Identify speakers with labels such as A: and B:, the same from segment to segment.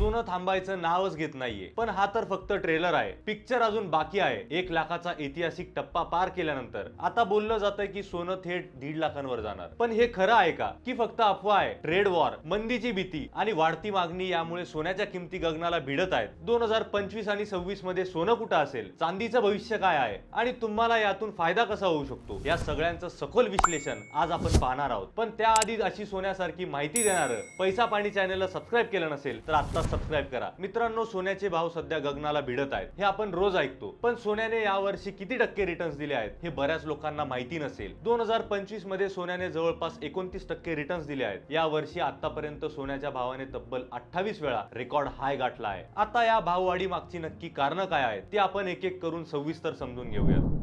A: सोनं थांबायचं नावच घेत नाहीये. पण हा तर फक्त ट्रेलर आहे. पिक्चर अजून बाकी आहे. एक लाखाचा ऐतिहासिक टप्पा पार केल्यानंतर. आता बोललं जातंय की सोनं थेट दीड लाखांवर जाणार. पण हे खरं आहे का? की फक्त अफवा आहे? ट्रेड वॉर मंदीची भीती आणि वाढती मागणी यामुळे सोन्याच्या किमती गगनाला भिडत आहेत. दोन हजार पंचवीस आणि सव्वीसमध्ये सोनं कुठं असेल? चांदीचं भविष्य काय आहे? आणि तुम्हाला यातून फायदा कसा होऊ शकतो? या सगळ्यांचं सखोल विश्लेषण आज आपण पाहणार आहोत. पण त्याआधी अशी सोन्यासारखी माहिती देणार पैसा पाणी चॅनलला सबस्क्राईब केलं नसेल तर आता सबस्क्राईब करा. मित्रांनो सोन्याचे भाव सध्या गगनाला भिडत आहेत. हे आपण रोज ऐकतो. पण सोन्याने यावर्षी किती टक्के रिटर्न्स दिले आहेत हे बऱ्याच लोकांना माहिती नसेल. दोन हजार पंचवीसमध्ये सोन्याने जवळपास एकोणतीस टक्के रिटर्न्स दिले आहेत. या वर्षी आतापर्यंत सोन्याच्या भावाने तब्बल अठ्ठावीस वेळा रेकॉर्ड हाय गाठला आहे. आता या भाववाढी मागची नक्की कारण काय आहेत ते आपण एक एक करून सविस्तर समजून घेऊयात.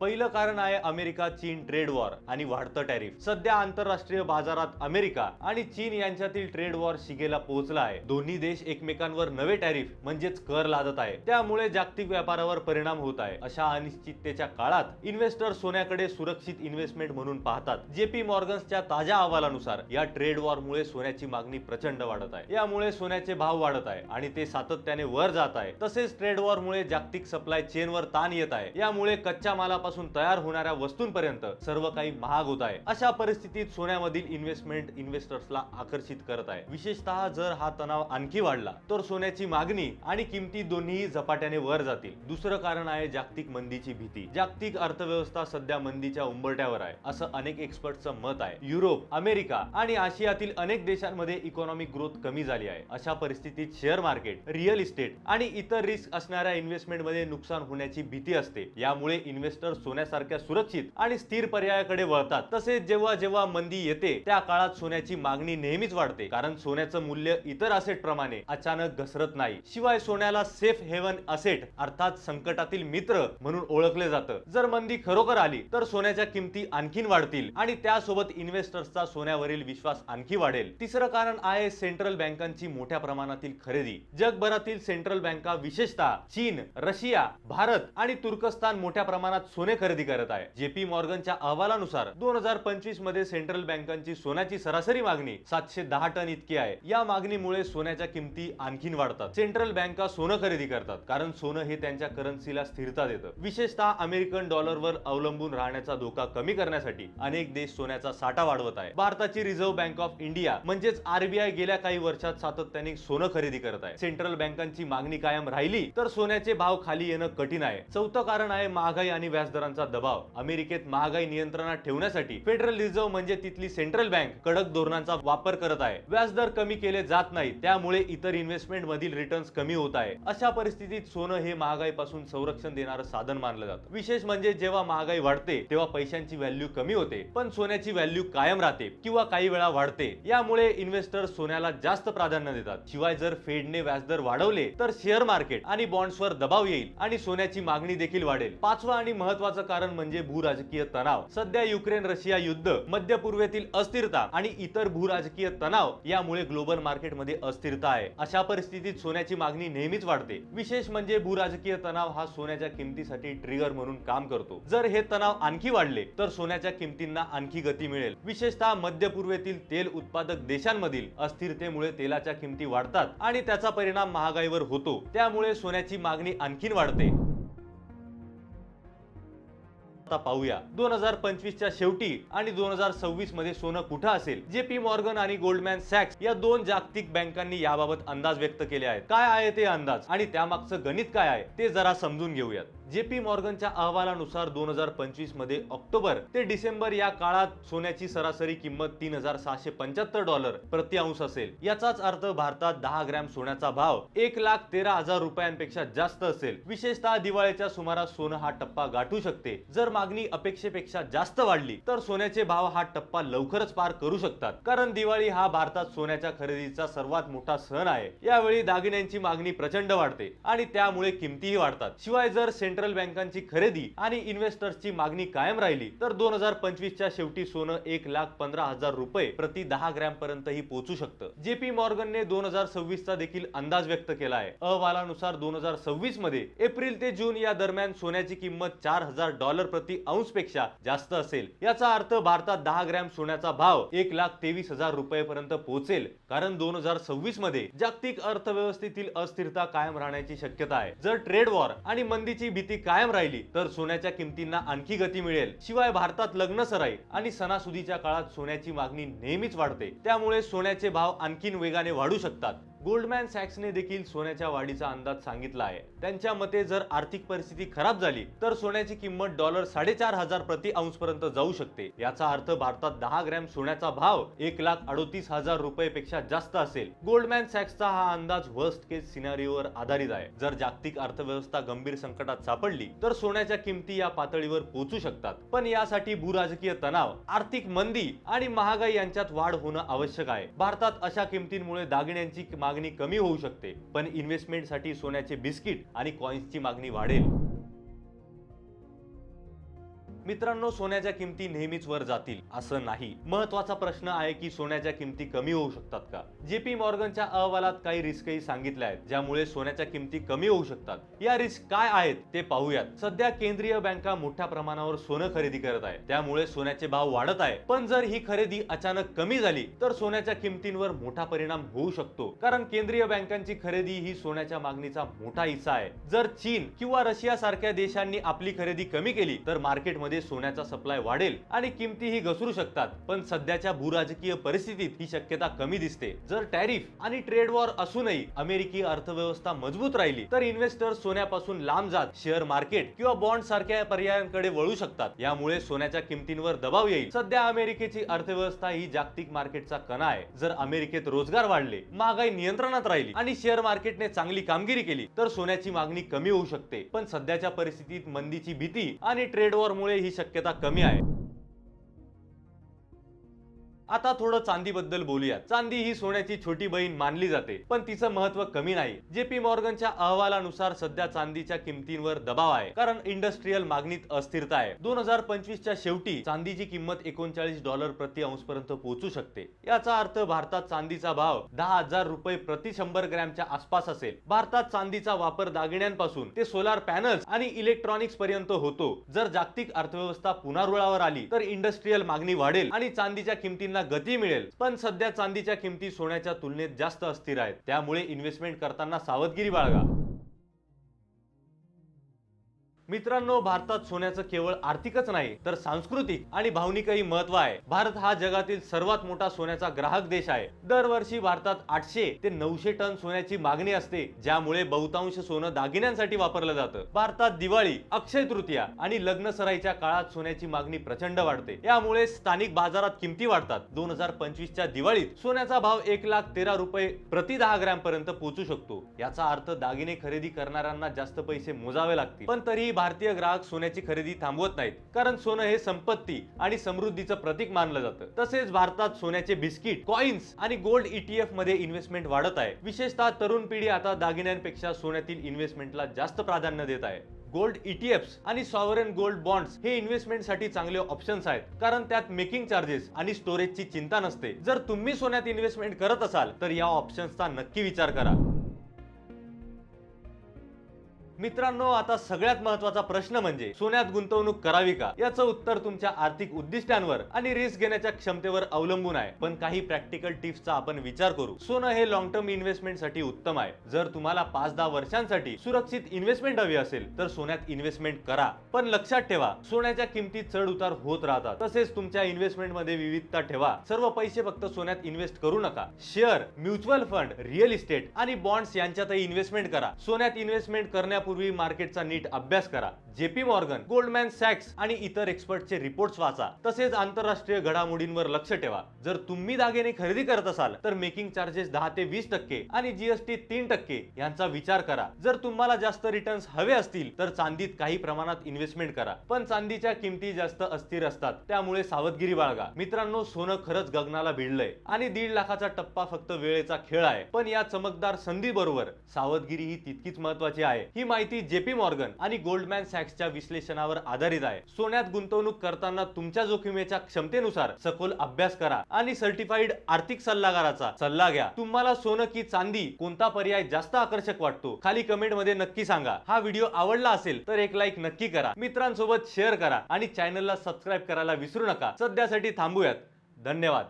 A: पहिलं कारण आहे अमेरिका चीन ट्रेड वॉर आणि वाढतं टॅरिफ सध्या आंतरराष्ट्रीय बाजारात अमेरिका आणि चीन यांच्यातील ट्रेड वॉर शिगेला पोहोचला आहे. दोन्ही देश एकमेकांवर नवे टॅरिफ म्हणजेच कर लादत आहे. त्यामुळे जागतिक व्यापारावर परिणाम होत आहे. अशा अनिश्चिततेच्या काळात इन्व्हेस्टर सोन्याकडे सुरक्षित इन्व्हेस्टमेंट म्हणून पाहतात. जेपी मॉर्गन्सच्या ताज्या अहवालानुसार या ट्रेड वॉर मुळे सोन्याची मागणी प्रचंड वाढत आहे. यामुळे सोन्याचे भाव वाढत आहे आणि ते सातत्याने वर जात आहे. तसेच ट्रेड वॉर मुळे जागतिक सप्लाय चेनवर ताण येत आहे. यामुळे कच्च्या मालापासून तयार होणाऱ्या वस्तूंपर्यंत सर्व काही महाग होत आहे. अशा परिस्थितीत सोन्यामधील इन्व्हेस्टमेंट इन्व्हेस्टर्सला आकर्षित करत आहे. विशेषतः जर हा तणाव आणखी वाढला तर सोन्याची मागणी आणि किमती दोन्ही झपाट्याने वर जातील. दुसरं कारण आहे जागतिक मंदीची भीती. जागतिक अर्थव्यवस्था सध्या मंदीच्या उंबरट्यावर आहे असं अनेक एक्सपर्टचं मत आहे. युरोप अमेरिका आणि आशियातील अनेक देशांमध्ये इकॉनॉमिक ग्रोथ कमी झाली आहे. अशा परिस्थितीत शेअर मार्केट रिअल इस्टेट आणि इतर रिस्क असणाऱ्या इन्व्हेस्टमेंटमध्ये नुकसान होण्याची भीती असते. यामुळे इन्व्हेस्टर सोन्यासारख्या सुरक्षित आणि स्थिर पर्यायाकडे वळतात. तसेच जेव्हा जेव्हा मंदी येते त्या काळात सोन्याची मागणी नेहमीच वाढते. कारण सोन्याचं मूल्य इतर असेट प्रमाणे अचानक घसरत नाही. शिवाय सोन्याला सेफ हेवन असेट अर्थात संकटातील मित्र म्हणून ओळखले जातं. जर मंदी खरोखर आली तर सोन्याच्या किमती आणखीन वाढतील आणि त्यासोबत इन्व्हेस्टर्सचा सोन्यावरील विश्वास आणखी वाढेल. तिसरं कारण आहे सेंट्रल बँकांची मोठ्या प्रमाणातील खरेदी. जगभरातील सेंट्रल बँका विशेषतः चीन रशिया भारत आणि तुर्कस्तान मोठ्या प्रमाणात सोने खरेदी करत आहे. जेपी मॉर्गनच्या अहवालानुसार दोन हजार पंचवीसमध्ये सेंट्रल बँकांची सोन्याची सरासरी मागणी सातशे दहा टन इतकी आहे. या मागणीमुळे सोन्याच्या किमती आणखीन वाढतात. सेंट्रल बँका सोनं खरेदी करतात कारण सोनं हे त्यांच्या करन्सीला स्थिरता देतं. विशेषतः अमेरिकन डॉलरवर अवलंबून राहण्याचा धोका कमी करण्यासाठी अनेक देश सोन्याचा साठा वाढवत आहे भारताची रिझर्व्ह बँक ऑफ इंडिया म्हणजेच आरबीआय गेल्या काही वर्षात सातत्याने सोनं खरेदी करत आहे. सेंट्रल बँकांची मागणी कायम राहिली तर सोन्याचे भाव खाली येणं कठीण आहे. चौथं कारण आहे महागाई आणि व्याजदरांचा दबाव अमेरिकेत महागाई नियंत्रणात ठेवण्यासाठी फेडरल रिझर्व्ह म्हणजे तिथली सेंट्रल बँक कडक धोरणांचा वापर करत आहे. व्याजदर कमी केले जात नाही त्यामुळे इतर इन्व्हेस्टमेंट मधील रिटर्न्स कमी होत आहे. अशा परिस्थितीत सोनं हे महागाईपासून संरक्षण देणारं साधन मानलं जातं. विशेष म्हणजे जेव्हा महागाई वाढते तेव्हा पैशांची व्हॅल्यू कमी होते पण सोन्याची व्हॅल्यू कायम राहते किंवा काही वेळा वाढते. यामुळे इन्व्हेस्टर सोन्याला जास्त प्राधान्य देतात. शिवाय जर फेडने व्याजदर वाढवले तर शेअर मार्केट आणि बॉन्ड्सवर दबाव येईल आणि सोन्याची मागणी देखील वाढेल. पाचवा आणि महत्वाचं कारण म्हणजे भूराजकीय तणाव. सध्या युक्रेन रशिया युद्ध मध्य पूर्वेतील अस्थिरता आणि इतर भूराजकीय तणाव यामुळे ग्लोबल मार्केटमध्ये अस्थिरता आहे. अशा परिस्थितीत सोन्याची मागणी नेहमीच वाढते. विशेष म्हणजे भूराजकीय तणाव हा सोन्याच्या किमतीसाठी ट्रिगर म्हणून काम करतो. जर हे तणाव आणखी वाढले तर सोन्याच्या किमतींना आणखी गती मिळेल. विशेषतः मध्य पूर्वेतील तेल उत्पादक देशांमधील अस्थिरतेमुळे तेलाच्या किमती वाढतात आणि त्याचा परिणाम महागाईवर होतो. त्यामुळे सोन्याची मागणी आणखीन वाढते. आता पाहूया. दोन हजार पंचवीसच्या शेवटी आणि दोन हजार सव्वीसमध्ये सोनं कुठं असेल? जे पी मॉर्गन आणि गोल्डमॅन सॅक्स या दोन जागतिक बँकांनी याबाबत अंदाज व्यक्त केले आहेत. काय आहे ते अंदाज? आणि त्यामागचं गणित काय आहे? ते जरा समजून घेऊयात. जे पी मॉर्गनच्या अहवालानुसार दोन हजार पंचवीसमध्ये ऑक्टोबर ते डिसेंबर या काळात सोन्याची सरासरी किंमत तीन हजार सहाशे पंच्याहत्तर डॉलर प्रति अंश असेल. याचाच अर्थ भारतात दहा ग्रॅम सोन्याचा भाव एक लाख तेरा हजार रुपयांपेक्षा जास्त असेल. विशेषतः दिवाळीच्या सुमारास सोनं हा टप्पा गाठू शकते. जर मागणी अपेक्षेपेक्षा जास्त वाढली तर सोन्याचे भाव हा टप्पा लवकरच पार करू शकतात. कारण दिवाळी हा भारतात सोन्याच्या खरेदीचा सर्वात मोठा सण आहे. यावेळी दागिन्यांची मागणी प्रचंड वाढते आणि त्यामुळे किमतीही वाढतात. शिवाय जर सेंट सेंट्रल बँकांची खरेदी आणि इन्व्हेस्टर्सची मागणी कायम राहिली तर दोन हजार पंचवीसच्या शेवटी सोनं एक लाख पंधरा हजार रुपये प्रति दहा ग्रॅम पर्यंतही पोहोचू शकतं. जेपी मॉर्गनने दोन हजार सव्वीसचा देखील अंदाज व्यक्त केला आहे. अहवालानुसार दोन हजार सव्वीसमध्ये एप्रिल ते जून या दरम्यान सोन्याची किंमत चार हजार डॉलर प्रति अंशपेक्षा जास्त असेल. याचा अर्थ भारतात दहा ग्रॅम सोन्याचा भाव एक लाख तेवीस हजार रुपयेपर्यंत पोहोचेल कारण दोन हजार सव्वीसमध्ये जागतिक अर्थव्यवस्थेतील अस्थिरता कायम राहण्याची शक्यता आहे. जर ट्रेड वॉर आणि मंदीची भीती कायम राहिली तर सोन्याच्या किमतींना आणखी गती मिळेल. शिवाय भारतात लग्न सराई आणि सणासुदीच्या काळात सोन्याची मागणी नेहमीच वाढते. त्यामुळे सोन्याचे भाव आणखीन वेगाने वाढू शकतात. गोल्डमॅन सॅक्सने देखील सोन्याच्या वाढीचा अंदाज सांगितला आहे. त्यांच्या मते जर आर्थिक परिस्थिती खराब झाली तर सोन्याची किंमत डॉलर साडेचार हजार प्रति अंश पर्यंत जाऊ शकते. याचा अर्थ भारतात दहा ग्रॅम सोन्याचा भाव एक लाख अडोतीस हजार रुपये पेक्षा जास्त असेल. गोल्डमॅन सॅक्सचा हा अंदाज वर्स्ट केस सिनारीवर आधारित आहे. जर जागतिक अर्थव्यवस्था गंभीर संकटात सापडली तर सोन्याच्या किमती या पातळीवर पोहोचू शकतात. पण यासाठी भूराजकीय तणाव आर्थिक मंदी आणि महागाई यांच्यात वाढ होणं आवश्यक आहे. भारतात अशा किमतींमुळे दागिन्यांची मागणी मागणी कमी होऊ शकते पण इन्व्हेस्टमेंटसाठी सोन्याचे बिस्किट आणि कॉइन्सची मागणी वाढेल. मित्रांनो सोन्याच्या किमती नेहमीच वर जातील असं नाही. महत्त्वाचा प्रश्न आहे की सोन्याच्या किमती कमी होऊ शकतात का? जेपी मॉर्गनच्या अहवालात काही रिस्कही सांगितल्या आहेत ज्यामुळे सोन्याच्या किमती कमी होऊ शकतात. या रिस्क काय आहेत ते पाहूयात. सध्या केंद्रीय बँका मोठ्या प्रमाणावर सोनं खरेदी करत आहे त्यामुळे सोन्याचे भाव वाढत आहे पण जर ही खरेदी अचानक कमी झाली तर सोन्याच्या किमतींवर मोठा परिणाम होऊ शकतो. कारण केंद्रीय बँकांची खरेदी ही सोन्याच्या मागणीचा मोठा हिस्सा आहे. जर चीन किंवा रशिया सारख्या देशांनी आपली खरेदी कमी केली तर मार्केटमध्ये सोन्याचा सप्लाय वाढेल आणि किमतीही घसरू शकतात. पण सध्याच्या भूराजकीय परिस्थितीत ही शक्यता कमी दिसते. जर टॅरिफ आणि ट्रेड वॉर असूनही अमेरिकी अर्थव्यवस्था मजबूत राहिली तर इन्व्हेस्टर सोन्यापासून लांब जात शेअर मार्केट किंवा बॉन्ड सारख्या पर्यायांकडे वळू शकतात. यामुळे सोन्याच्या किमतींवर दबाव येईल. सध्या अमेरिकेची अर्थव्यवस्था ही जागतिक मार्केटचा कणा आहे. जर अमेरिकेत रोजगार वाढले महागाई नियंत्रणात राहिली आणि शेअर मार्केटने चांगली कामगिरी केली तर सोन्याची मागणी कमी होऊ शकते. पण सध्याच्या परिस्थितीत मंदीची भीती आणि ट्रेड वॉरमुळे ही शक्यता कमी आहे. आता थोडं चांदीबद्दल बोलूया चांदी ही सोन्याची छोटी बहीण मानली जाते पण तिचं महत्त्व कमी नाही. जेपी मॉर्गनच्या अहवालानुसार सध्या चांदीच्या किमतींवर दबाव आहे कारण इंडस्ट्रीयल मागणीत अस्थिरता आहे. दोन हजार पंचवीसच्या शेवटी चांदीची किंमत एकोणचाळीस डॉलर प्रति अंश पर्यंत पोहोचू शकते. याचा अर्थ भारतात चांदीचा भाव दहा हजार रुपये प्रति शंभर ग्रॅमच्या आसपास असेल. भारतात चांदीचा वापर दागिन्यांपासून ते सोलार पॅनल्स आणि इलेक्ट्रॉनिक्स पर्यंत होतो. जर जागतिक अर्थव्यवस्था पुन्हा रुळावर आली तर इंडस्ट्रीयल मागणी वाढेल आणि चांदीच्या किमतींना गती मिळेल. पण सध्या चांदीच्या किमती सोन्याच्या तुलनेत जास्त अस्थिर आहेत. त्यामुळे इन्व्हेस्टमेंट करताना सावधगिरी बाळगा. मित्रांनो भारतात सोन्याचं केवळ आर्थिकच नाही तर सांस्कृतिक आणि भावनिकही महत्त्व आहे. भारत हा जगातील सर्वात मोठा सोन्याचा ग्राहक देश आहे. दरवर्षी भारतात आठशे ते नऊशे टन सोन्याची मागणी असते ज्यामुळे बहुतांश सोनं दागिन्यांसाठी वापरलं जातं. भारतात दिवाळी अक्षय तृतीया आणि लग्न सराईच्या काळात सोन्याची मागणी प्रचंड वाढते. यामुळे स्थानिक बाजारात किमती वाढतात. दोन हजार पंचवीसच्या दिवाळीत सोन्याचा भाव एक लाख तेरा रुपये प्रति दहा ग्रॅम पर्यंत पोहोचू शकतो. याचा अर्थ दागिने खरेदी करणाऱ्यांना जास्त पैसे मोजावे लागतील. पण तरीही भारतीय ग्राहक सोन्याची खरेदी थांबवत नाहीत कारण सोनं हे संपत्ती आणि समृद्धीचं प्रतीक मानलं जातं. तसेच भारतात सोन्याचे बिस्किट कॉइन्स आणि गोल्ड ईटीएफमध्ये इन्व्हेस्टमेंट वाढत आहे. विशेषतः तरुण पिढी आता दागिन्यांपेक्षा सोन्यातील इन्व्हेस्टमेंटला जास्त प्राधान्य देत आहे. गोल्ड ईटीएफ्स आणि सॉवरन गोल्ड बॉन्ड्स हे इन्व्हेस्टमेंटसाठी चांगले ऑप्शन्स आहेत कारण त्यात मेकिंग चार्जेस आणि स्टोरेजची चिंता नसते. जर तुम्ही सोन्यात इन्व्हेस्टमेंट करत असाल तर या ऑप्शन्सचा नक्की विचार करा. मित्रांनो आता सगळ्यात महत्त्वाचा प्रश्न म्हणजे सोन्यात गुंतवणूक करावी का? याचं उत्तर तुमच्या आर्थिक उद्दिष्टांवर आणि रिस्क घेण्याच्या क्षमतेवर अवलंबून आहे. पण काही प्रॅक्टिकल टिप्सचा आपण विचार करू. सोनं हे लॉंग टर्म इन्व्हेस्टमेंटसाठी उत्तम आहे. जर तुम्हाला पाच दहा वर्षांसाठी सुरक्षित इन्व्हेस्टमेंट हवी असेल तर सोन्यात इन्व्हेस्टमेंट करा. पण लक्षात ठेवा सोन्याच्या किमती चढ उतार होत राहतात. तसेच तुमच्या इन्व्हेस्टमेंटमध्ये विविधता ठेवा. सर्व पैसे फक्त सोन्यात इन्व्हेस्ट करू नका. Share mutual fund real estate आणि बॉन्ड्स यांच्यातही इन्व्हेस्टमेंट करा. सोन्यात इन्व्हेस्टमेंट करण्या करण्यापूर्वी मार्केटचा नीट अभ्यास करा. जेपी मॉर्गन गोल्डमॅन सॅक्स आणि इतर एक्सपर्टचे रिपोर्ट्स वाचा. तसेच आंतरराष्ट्रीय घडामोडींवर लक्ष ठेवा. जर तुम्ही दागिने खरेदी करत असाल तर मेकिंग चार्जेस दहा ते वीस टक्के आणि जीएसटी तीन टक्के यांचा विचार करा. जर तुम्हाला जास्त रिटर्न्स हवे असतील तर चांदीत काही प्रमाणात इन्व्हेस्टमेंट करा. पण चांदीच्या किमती जास्त अस्थिर असतात त्यामुळे सावधगिरी बाळगा. मित्रांनो सोनं खरंच गगनाला भिडलंय. आणि दीड लाखाचा टप्पा फक्त वेळेचा खेळ आहे. पण या चमकदार संधी बरोबर सावधगिरी ही तितकीच महत्वाची आहे. ही माहिती जेपी मॉर्गन आणि गोल्डमॅन सॅक्सच्या विश्लेषणावर आधारित आहे. सोन्यात गुंतवणूक करताना तुमच्या जोखमीच्या क्षमतेनुसार सखोल अभ्यास करा आणि सर्टिफाईड आर्थिक सल्लागाराचा सल्ला घ्या. तुम्हाला सोनं की चांदी कोणता पर्याय जास्त आकर्षक वाटतो? खाली कमेंटमध्ये नक्की सांगा. हा व्हिडिओ आवडला असेल तर एक लाईक नक्की करा. मित्रांसोबत शेअर करा आणि चॅनलला सबस्क्राईब करायला विसरू नका. सध्यासाठी थांबूयात. धन्यवाद.